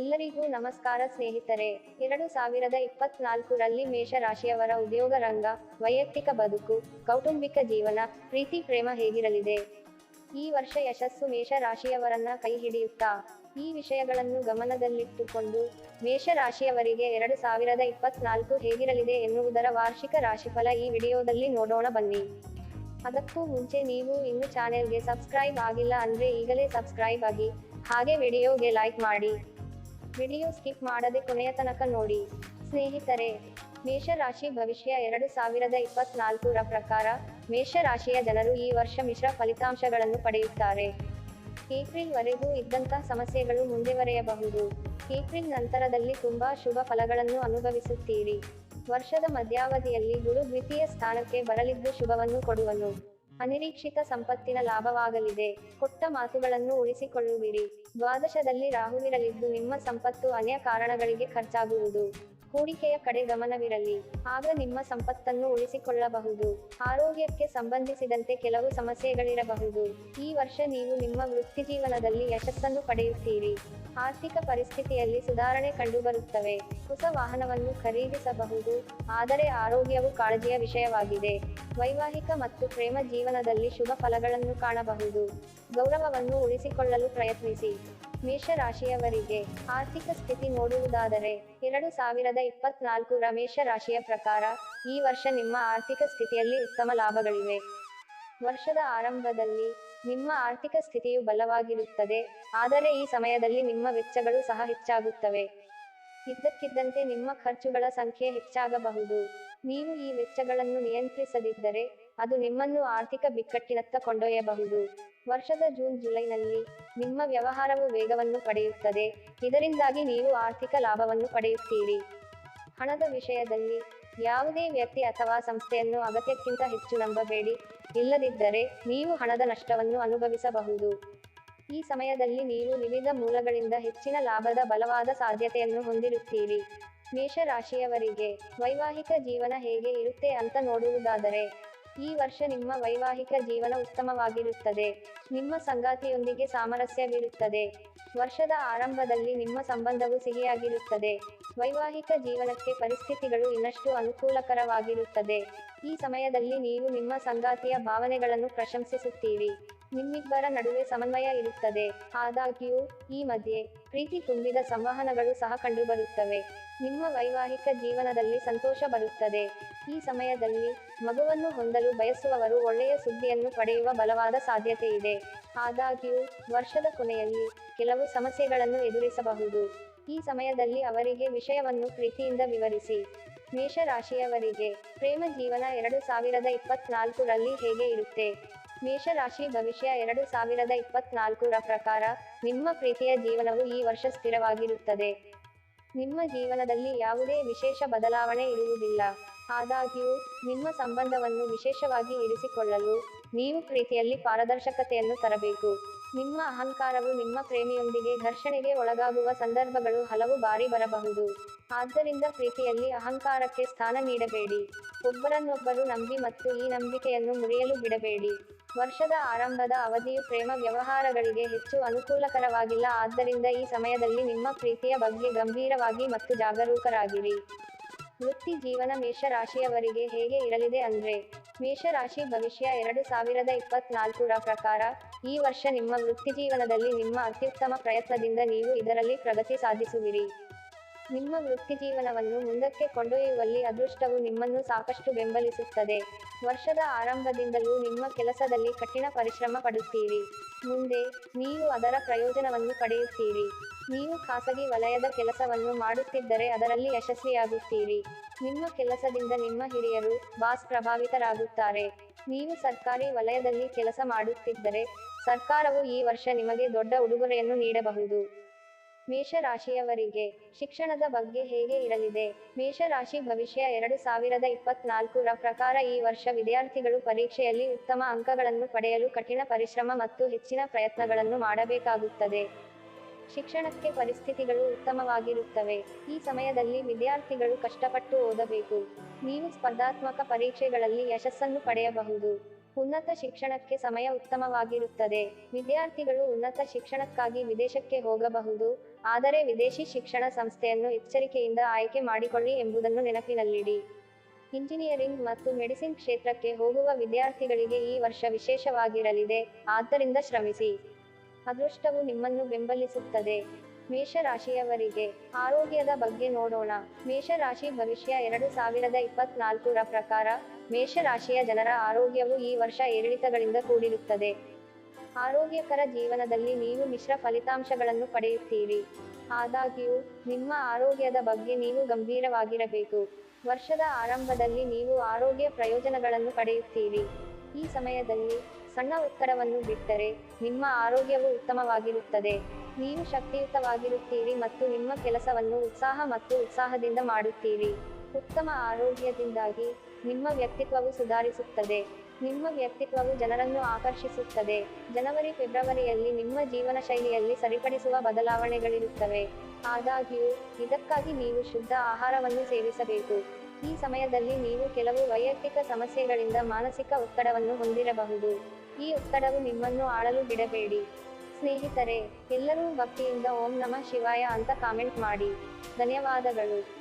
ಎಲ್ಲರಿಗೂ ನಮಸ್ಕಾರ ಸ್ನೇಹಿತರೆ. ಎರಡು ಸಾವಿರದ ಇಪ್ಪತ್ನಾಲ್ಕರಲ್ಲಿ ಮೇಷ ರಾಶಿಯವರ ಉದ್ಯೋಗ ರಂಗ, ವೈಯಕ್ತಿಕ ಬದುಕು, ಕೌಟುಂಬಿಕ ಜೀವನ, ಪ್ರೀತಿ, ಪ್ರೇಮ ಹೇಗಿರಲಿದೆ? ಈ ವರ್ಷ ಯಶಸ್ಸು ಮೇಷ ರಾಶಿಯವರನ್ನ ಕೈ ಹಿಡಿಯುತ್ತಾ? ಈ ವಿಷಯಗಳನ್ನು ಗಮನದಲ್ಲಿಟ್ಟುಕೊಂಡು ಮೇಷ ರಾಶಿಯವರಿಗೆ ಎರಡು ಸಾವಿರದ ಇಪ್ಪತ್ನಾಲ್ಕು ಹೇಗಿರಲಿದೆ ಎನ್ನುವುದರ ವಾರ್ಷಿಕ ರಾಶಿಫಲ ಈ ವಿಡಿಯೋದಲ್ಲಿ ನೋಡೋಣ ಬನ್ನಿ. ಅದಕ್ಕೂ ಮುಂಚೆ ನೀವು ಇನ್ನು ಚಾನೆಲ್ಗೆ ಸಬ್ಸ್ಕ್ರೈಬ್ ಆಗಿಲ್ಲ ಅಂದ್ರೆ ಈಗಲೇ ಸಬ್ಸ್ಕ್ರೈಬ್ ಆಗಿ, ಹಾಗೆ ವಿಡಿಯೋಗೆ ಲೈಕ್ ಮಾಡಿ. ವಿಡಿಯೋ ಸ್ಕಿಪ್ ಮಾಡದೆ ಕೊನೆಯ ತನಕ ನೋಡಿ. ಸ್ನೇಹಿತರೆ, ಮೇಷರಾಶಿ ಭವಿಷ್ಯ ಎರಡು ಸಾವಿರದ ಇಪ್ಪತ್ನಾಲ್ಕರ ಪ್ರಕಾರ ಮೇಷರಾಶಿಯ ಜನರು ಈ ವರ್ಷ ಮಿಶ್ರ ಫಲಿತಾಂಶಗಳನ್ನು ಪಡೆಯುತ್ತಾರೆ. ಏಪ್ರಿಲ್ ವರೆಗೂ ಇದ್ದಂತಹ ಸಮಸ್ಯೆಗಳು ಮುಂದುವರೆಯಬಹುದು. ಏಪ್ರಿಲ್ ನಂತರದಲ್ಲಿ ತುಂಬಾ ಶುಭ ಫಲಗಳನ್ನು ಅನುಭವಿಸುತ್ತೀರಿ. ವರ್ಷದ ಮಧ್ಯಾವಧಿಯಲ್ಲಿ ಗುರು ದ್ವಿತೀಯ ಸ್ಥಾನಕ್ಕೆ ಬರಲಿದ್ದು ಶುಭವನ್ನು ಕೊಡುವನು. ಅನಿರೀಕ್ಷಿತ ಸಂಪತ್ತಿನ ಲಾಭವಾಗಲಿದೆ. ಕೊಟ್ಟ ಮಾತುಗಳನ್ನು ಉಳಿಸಿಕೊಳ್ಳುವಿರಿ. ದ್ವಾದಶದಲ್ಲಿ ರಾಹುವಿರಲಿದ್ದು ನಿಮ್ಮ ಸಂಪತ್ತು ಅನ್ಯ ಕಾರಣಗಳಿಗೆ ಖರ್ಚಾಗುವುದು. ಹೂಡಿಕೆಯ ಕಡೆ ಗಮನವಿರಲಿ. ಆಗ ನಿಮ್ಮ ಸಂಪತ್ತನ್ನು ಉಳಿಸಿಕೊಳ್ಳಬಹುದು. ಆರೋಗ್ಯಕ್ಕೆ ಸಂಬಂಧಿಸಿದಂತೆ ಕೆಲವು ಸಮಸ್ಯೆಗಳಿರಬಹುದು. ಈ ವರ್ಷ ನೀವು ನಿಮ್ಮ ವೃತ್ತಿಜೀವನದಲ್ಲಿ ಯಶಸ್ಸನ್ನು ಪಡೆಯುತ್ತೀರಿ. ಆರ್ಥಿಕ ಪರಿಸ್ಥಿತಿಯಲ್ಲಿ ಸುಧಾರಣೆ ಕಂಡುಬರುತ್ತವೆ. ಹೊಸ ವಾಹನವನ್ನು ಖರೀದಿಸಬಹುದು. ಆದರೆ ಆರೋಗ್ಯವು ಕಾಳಜಿಯ ವಿಷಯವಾಗಿದೆ. ವೈವಾಹಿಕ ಮತ್ತು ಪ್ರೇಮ ಜೀವನದಲ್ಲಿ ಶುಭ ಫಲಗಳನ್ನು ಕಾಣಬಹುದು. ಗೌರವವನ್ನು ಉಳಿಸಿಕೊಳ್ಳಲು ಪ್ರಯತ್ನಿಸಿ. ಮೇಷರಾಶಿಯವರಿಗೆ ಆರ್ಥಿಕ ಸ್ಥಿತಿ ನೋಡುವುದಾದರೆ ಎರಡು ಸಾವಿರದ ಇಪ್ಪತ್ನಾಲ್ಕರ ಮೇಷ ರಾಶಿಯ ಪ್ರಕಾರ ಈ ವರ್ಷ ನಿಮ್ಮ ಆರ್ಥಿಕ ಸ್ಥಿತಿಯಲ್ಲಿ ಉತ್ತಮ ಲಾಭಗಳಿವೆ. ವರ್ಷದ ಆರಂಭದಲ್ಲಿ ನಿಮ್ಮ ಆರ್ಥಿಕ ಸ್ಥಿತಿಯು ಬಲವಾಗಿರುತ್ತದೆ, ಆದರೆ ಈ ಸಮಯದಲ್ಲಿ ನಿಮ್ಮ ವೆಚ್ಚಗಳು ಸಹ ಹೆಚ್ಚಾಗುತ್ತವೆ. ಇದ್ದಕ್ಕಿದ್ದಂತೆ ನಿಮ್ಮ ಖರ್ಚುಗಳ ಸಂಖ್ಯೆ ಹೆಚ್ಚಾಗಬಹುದು. ನೀವು ಈ ವೆಚ್ಚಗಳನ್ನು ನಿಯಂತ್ರಿಸದಿದ್ದರೆ ಅದು ನಿಮ್ಮನ್ನು ಆರ್ಥಿಕ ಬಿಕ್ಕಟ್ಟಿನತ್ತ ಕೊಂಡೊಯ್ಯಬಹುದು. ವರ್ಷದ ಜೂನ್, ಜುಲೈನಲ್ಲಿ ನಿಮ್ಮ ವ್ಯವಹಾರವು ವೇಗವನ್ನು ಪಡೆಯುತ್ತದೆ. ಇದರಿಂದಾಗಿ ನೀವು ಆರ್ಥಿಕ ಲಾಭವನ್ನು ಪಡೆಯುತ್ತೀರಿ. ಹಣದ ವಿಷಯದಲ್ಲಿ ಯಾವುದೇ ವ್ಯಕ್ತಿ ಅಥವಾ ಸಂಸ್ಥೆಯನ್ನು ಅಗತ್ಯಕ್ಕಿಂತ ಹೆಚ್ಚು ನಂಬಬೇಡಿ. ಇಲ್ಲದಿದ್ದರೆ ನೀವು ಹಣದ ನಷ್ಟವನ್ನು ಅನುಭವಿಸಬಹುದು. ಈ ಸಮಯದಲ್ಲಿ ನೀವು ವಿವಿಧ ಮೂಲಗಳಿಂದ ಹೆಚ್ಚಿನ ಲಾಭದ ಬಲವಾದ ಸಾಧ್ಯತೆಯನ್ನು ಹೊಂದಿರುತ್ತೀರಿ. ಮೇಷರಾಶಿಯವರಿಗೆ ವೈವಾಹಿಕ ಜೀವನ ಹೇಗೆ ಇರುತ್ತೆ ಅಂತ ನೋಡುವುದಾದರೆ ಈ ವರ್ಷ ನಿಮ್ಮ ವೈವಾಹಿಕ ಜೀವನ ಉತ್ತಮವಾಗಿರುತ್ತದೆ. ನಿಮ್ಮ ಸಂಗಾತಿಯೊಂದಿಗೆ ಸಾಮರಸ್ಯವಿರುತ್ತದೆ. ವರ್ಷದ ಆರಂಭದಲ್ಲಿ ನಿಮ್ಮ ಸಂಬಂಧವು ಸಿಹಿಯಾಗಿರುತ್ತದೆ. ವೈವಾಹಿಕ ಜೀವನಕ್ಕೆ ಪರಿಸ್ಥಿತಿಗಳು ಇನ್ನಷ್ಟು ಅನುಕೂಲಕರವಾಗಿರುತ್ತದೆ. ಈ ಸಮಯದಲ್ಲಿ ನೀವು ನಿಮ್ಮ ಸಂಗಾತಿಯ ಭಾವನೆಗಳನ್ನು ಪ್ರಶಂಸಿಸುತ್ತೀರಿ. ನಿಮ್ಮಿಬ್ಬರ ನಡುವೆ ಸಮನ್ವಯ ಇರುತ್ತದೆ. ಆದಾಗ್ಯೂ, ಈ ಮಧ್ಯೆ ಪ್ರೀತಿ ತುಂಬಿದ ಸಂವಹನಗಳು ಸಹ ಕಂಡುಬರುತ್ತವೆ. ನಿಮ್ಮ ವೈವಾಹಿಕ ಜೀವನದಲ್ಲಿ ಸಂತೋಷ ಬರುತ್ತದೆ. ಈ ಸಮಯದಲ್ಲಿ ಮಗುವನ್ನು ಹೊಂದಲು ಬಯಸುವವರು ಒಳ್ಳೆಯ ಸುದ್ದಿಯನ್ನು ಪಡೆಯುವ ಬಲವಾದ ಸಾಧ್ಯತೆ ಇದೆ. ಆದಾಗ್ಯೂ, ವರ್ಷದ ಕೊನೆಯಲ್ಲಿ ಕೆಲವು ಸಮಸ್ಯೆಗಳನ್ನು ಎದುರಿಸಬಹುದು. ಈ ಸಮಯದಲ್ಲಿ ಅವರಿಗೆ ವಿಷಯವನ್ನು ಪ್ರೀತಿಯಿಂದ ವಿವರಿಸಿ. ಮೇಷರಾಶಿಯವರಿಗೆ ಪ್ರೇಮ ಜೀವನ ಎರಡು ಸಾವಿರದ ಇಪ್ಪತ್ನಾಲ್ಕರಲ್ಲಿ ಹೇಗೆ ಇರುತ್ತೆ? ಮೇಷರಾಶಿ ಭವಿಷ್ಯ ಎರಡು ಸಾವಿರದ ಇಪ್ಪತ್ನಾಲ್ಕರ ಪ್ರಕಾರ ನಿಮ್ಮ ಪ್ರೀತಿಯ ಜೀವನವು ಈ ವರ್ಷ ಸ್ಥಿರವಾಗಿರುತ್ತದೆ. ನಿಮ್ಮ ಜೀವನದಲ್ಲಿ ಯಾವುದೇ ವಿಶೇಷ ಬದಲಾವಣೆ ಇರುವುದಿಲ್ಲ. ಆದಾಗ್ಯೂ, ನಿಮ್ಮ ಸಂಬಂಧವನ್ನು ವಿಶೇಷವಾಗಿ ಇರಿಸಿಕೊಳ್ಳಲು ನೀವು ಪ್ರೀತಿಯಲ್ಲಿ ಪಾರದರ್ಶಕತೆಯನ್ನು ತರಬೇಕು. ನಿಮ್ಮ ಅಹಂಕಾರವು ನಿಮ್ಮ ಪ್ರೇಮಿಯೊಂದಿಗೆ ಘರ್ಷಣೆಗೆ ಒಳಗಾಗುವ ಸಂದರ್ಭಗಳು ಹಲವು ಬಾರಿ ಬರಬಹುದು. ಆದ್ದರಿಂದ ಪ್ರೀತಿಯಲ್ಲಿ ಅಹಂಕಾರಕ್ಕೆ ಸ್ಥಾನ ನೀಡಬೇಡಿ. ಒಬ್ಬರನ್ನೊಬ್ಬರು ನಂಬಿ ಮತ್ತು ಈ ನಂಬಿಕೆಯನ್ನು ಮುರಿಯಲು ಬಿಡಬೇಡಿ. ವರ್ಷದ ಆರಂಭದ ಅವಧಿಯು ಪ್ರೇಮ ವ್ಯವಹಾರಗಳಿಗೆ ಹೆಚ್ಚು ಅನುಕೂಲಕರವಾಗಿಲ್ಲ. ಆದ್ದರಿಂದ ಈ ಸಮಯದಲ್ಲಿ ನಿಮ್ಮ ಪ್ರೀತಿಯ ಬಗ್ಗೆ ಗಂಭೀರವಾಗಿ ಮತ್ತು ಜಾಗರೂಕರಾಗಿರಿ. ವೃತ್ತಿ ಜೀವನ ಮೇಷರಾಶಿಯವರಿಗೆ ಹೇಗೆ ಇರಲಿದೆ ಅಂದ್ರೆ, ಮೇಷರಾಶಿ ಭವಿಷ್ಯ ಎರಡು ಸಾವಿರದ ಇಪ್ಪತ್ನಾಲ್ಕರ ಪ್ರಕಾರ, ಈ ವರ್ಷ ನಿಮ್ಮ ವೃತ್ತಿ ಜೀವನದಲ್ಲಿ ನಿಮ್ಮ ಅತ್ಯುತ್ತಮ ಪ್ರಯತ್ನದಿಂದ ನೀವು ಇದರಲ್ಲಿ ಪ್ರಗತಿ ಸಾಧಿಸುವಿರಿ. ನಿಮ್ಮ ವೃತ್ತಿಜೀವನವನ್ನು ಮುಂದಕ್ಕೆ ಕೊಂಡೊಯ್ಯುವಲ್ಲಿ ಅದೃಷ್ಟವು ನಿಮ್ಮನ್ನು ಸಾಕಷ್ಟು ಬೆಂಬಲಿಸುತ್ತದೆ. ವರ್ಷದ ಆರಂಭದಿಂದಲೂ ನಿಮ್ಮ ಕೆಲಸದಲ್ಲಿ ಕಠಿಣ ಪರಿಶ್ರಮ ಪಡುತ್ತೀರಿ. ಮುಂದೆ ನೀವು ಅದರ ಪ್ರಯೋಜನವನ್ನು ಪಡೆಯುತ್ತೀರಿ. ನೀವು ಖಾಸಗಿ ವಲಯದ ಕೆಲಸವನ್ನು ಮಾಡುತ್ತಿದ್ದರೆ ಅದರಲ್ಲಿ ಯಶಸ್ವಿಯಾಗುತ್ತೀರಿ. ನಿಮ್ಮ ಕೆಲಸದಿಂದ ನಿಮ್ಮ ಹಿರಿಯರು ಬಾಸ್ ಪ್ರಭಾವಿತರಾಗುತ್ತಾರೆ. ನೀವು ಸರ್ಕಾರಿ ವಲಯದಲ್ಲಿ ಕೆಲಸ ಮಾಡುತ್ತಿದ್ದರೆ ಸರ್ಕಾರವು ಈ ವರ್ಷ ನಿಮಗೆ ದೊಡ್ಡ ಉಡುಗೊರೆಯನ್ನು ನೀಡಬಹುದು. ಮೇಷರಾಶಿಯವರಿಗೆ ಶಿಕ್ಷಣದ ಬಗ್ಗೆ ಹೇಗೆ ಇರಲಿದೆ? ಮೇಷರಾಶಿ ಭವಿಷ್ಯ ಎರಡು ಸಾವಿರದ ಇಪ್ಪತ್ನಾಲ್ಕರ ಪ್ರಕಾರ ಈ ವರ್ಷ ವಿದ್ಯಾರ್ಥಿಗಳು ಪರೀಕ್ಷೆಯಲ್ಲಿ ಉತ್ತಮ ಅಂಕಗಳನ್ನು ಪಡೆಯಲು ಕಠಿಣ ಪರಿಶ್ರಮ ಮತ್ತು ಹೆಚ್ಚಿನ ಪ್ರಯತ್ನಗಳನ್ನು ಮಾಡಬೇಕಾಗುತ್ತದೆ. ಶಿಕ್ಷಣಕ್ಕೆ ಪರಿಸ್ಥಿತಿಗಳು ಉತ್ತಮವಾಗಿರುತ್ತವೆ. ಈ ಸಮಯದಲ್ಲಿ ವಿದ್ಯಾರ್ಥಿಗಳು ಕಷ್ಟಪಟ್ಟು ಓದಬೇಕು. ನೀವು ಸ್ಪರ್ಧಾತ್ಮಕ ಪರೀಕ್ಷೆಗಳಲ್ಲಿ ಯಶಸ್ಸನ್ನು ಪಡೆಯಬಹುದು. ಉನ್ನತ ಶಿಕ್ಷಣಕ್ಕೆ ಸಮಯ ಉತ್ತಮವಾಗಿರುತ್ತದೆ. ವಿದ್ಯಾರ್ಥಿಗಳು ಉನ್ನತ ಶಿಕ್ಷಣಕ್ಕಾಗಿ ವಿದೇಶಕ್ಕೆ ಹೋಗಬಹುದು. ಆದರೆ ವಿದೇಶಿ ಶಿಕ್ಷಣ ಸಂಸ್ಥೆಯನ್ನು ಎಚ್ಚರಿಕೆಯಿಂದ ಆಯ್ಕೆ ಮಾಡಿಕೊಳ್ಳಿ ಎಂಬುದನ್ನು ನೆನಪಿನಲ್ಲಿಡಿ. ಇಂಜಿನಿಯರಿಂಗ್ ಮತ್ತು ಮೆಡಿಸಿನ್ ಕ್ಷೇತ್ರಕ್ಕೆ ಹೋಗುವ ವಿದ್ಯಾರ್ಥಿಗಳಿಗೆ ಈ ವರ್ಷ ವಿಶೇಷವಾಗಿರಲಿದೆ. ಆದ್ದರಿಂದ ಶ್ರಮಿಸಿ. ಅದೃಷ್ಟವು ನಿಮ್ಮನ್ನು ಬೆಂಬಲಿಸುತ್ತದೆ. ಮೇಷರಾಶಿಯವರಿಗೆ ಆರೋಗ್ಯದ ಬಗ್ಗೆ ನೋಡೋಣ. ಮೇಷರಾಶಿ ಭವಿಷ್ಯ ಎರಡು ಸಾವಿರದ ಇಪ್ಪತ್ನಾಲ್ಕರ ಪ್ರಕಾರ ಮೇಷರಾಶಿಯ ಜನರ ಆರೋಗ್ಯವು ಈ ವರ್ಷ ಏರಿಳಿತಗಳಿಂದ ಕೂಡಿರುತ್ತದೆ. ಆರೋಗ್ಯಕರ ಜೀವನದಲ್ಲಿ ನೀವು ಮಿಶ್ರ ಫಲಿತಾಂಶಗಳನ್ನು ಪಡೆಯುತ್ತೀರಿ. ಆದಾಗ್ಯೂ, ನಿಮ್ಮ ಆರೋಗ್ಯದ ಬಗ್ಗೆ ನೀವು ಗಂಭೀರವಾಗಿರಬೇಕು. ವರ್ಷದ ಆರಂಭದಲ್ಲಿ ನೀವು ಆರೋಗ್ಯ ಪ್ರಯೋಜನಗಳನ್ನು ಪಡೆಯುತ್ತೀರಿ. ಈ ಸಮಯದಲ್ಲಿ ಸಣ್ಣ ಉತ್ತರವನ್ನು ಬಿಟ್ಟರೆ ನಿಮ್ಮ ಆರೋಗ್ಯವು ಉತ್ತಮವಾಗಿರುತ್ತದೆ. ನೀವು ಶಕ್ತಿಯುತವಾಗಿರುತ್ತೀರಿ ಮತ್ತು ನಿಮ್ಮ ಕೆಲಸವನ್ನು ಉತ್ಸಾಹ ಮತ್ತು ಉತ್ಸಾಹದಿಂದ ಮಾಡುತ್ತೀರಿ. ಉತ್ತಮ ಆರೋಗ್ಯದಿಂದಾಗಿ ನಿಮ್ಮ ವ್ಯಕ್ತಿತ್ವವು ಸುಧಾರಿಸುತ್ತದೆ. ನಿಮ್ಮ ವ್ಯಕ್ತಿತ್ವವು ಜನರನ್ನು ಆಕರ್ಷಿಸುತ್ತದೆ. ಜನವರಿ, ಫೆಬ್ರವರಿಯಲ್ಲಿ ನಿಮ್ಮ ಜೀವನ ಶೈಲಿಯಲ್ಲಿ ಸರಿಪಡಿಸುವ ಬದಲಾವಣೆಗಳಿರುತ್ತವೆ. ಆದಾಗ್ಯೂ, ಇದಕ್ಕಾಗಿ ನೀವು ಶುದ್ಧ ಆಹಾರವನ್ನು ಸೇವಿಸಬೇಕು. ಈ ಸಮಯದಲ್ಲಿ ನೀವು ಕೆಲವು ವೈಯಕ್ತಿಕ ಸಮಸ್ಯೆಗಳಿಂದ ಮಾನಸಿಕ ಒತ್ತಡವನ್ನು ಹೊಂದಿರಬಹುದು. ಈ ಒತ್ತಡವು ನಿಮ್ಮನ್ನು ಆಳಲು ಬಿಡಬೇಡಿ. ಸ್ನೇಹಿತರೆ ಎಲ್ಲರೂ ಭಕ್ತಿಯಿಂದ ಓಂ ನಮ ಶಿವಾಯ ಅಂತ ಕಾಮೆಂಟ್ ಮಾಡಿ. ಧನ್ಯವಾದಗಳು.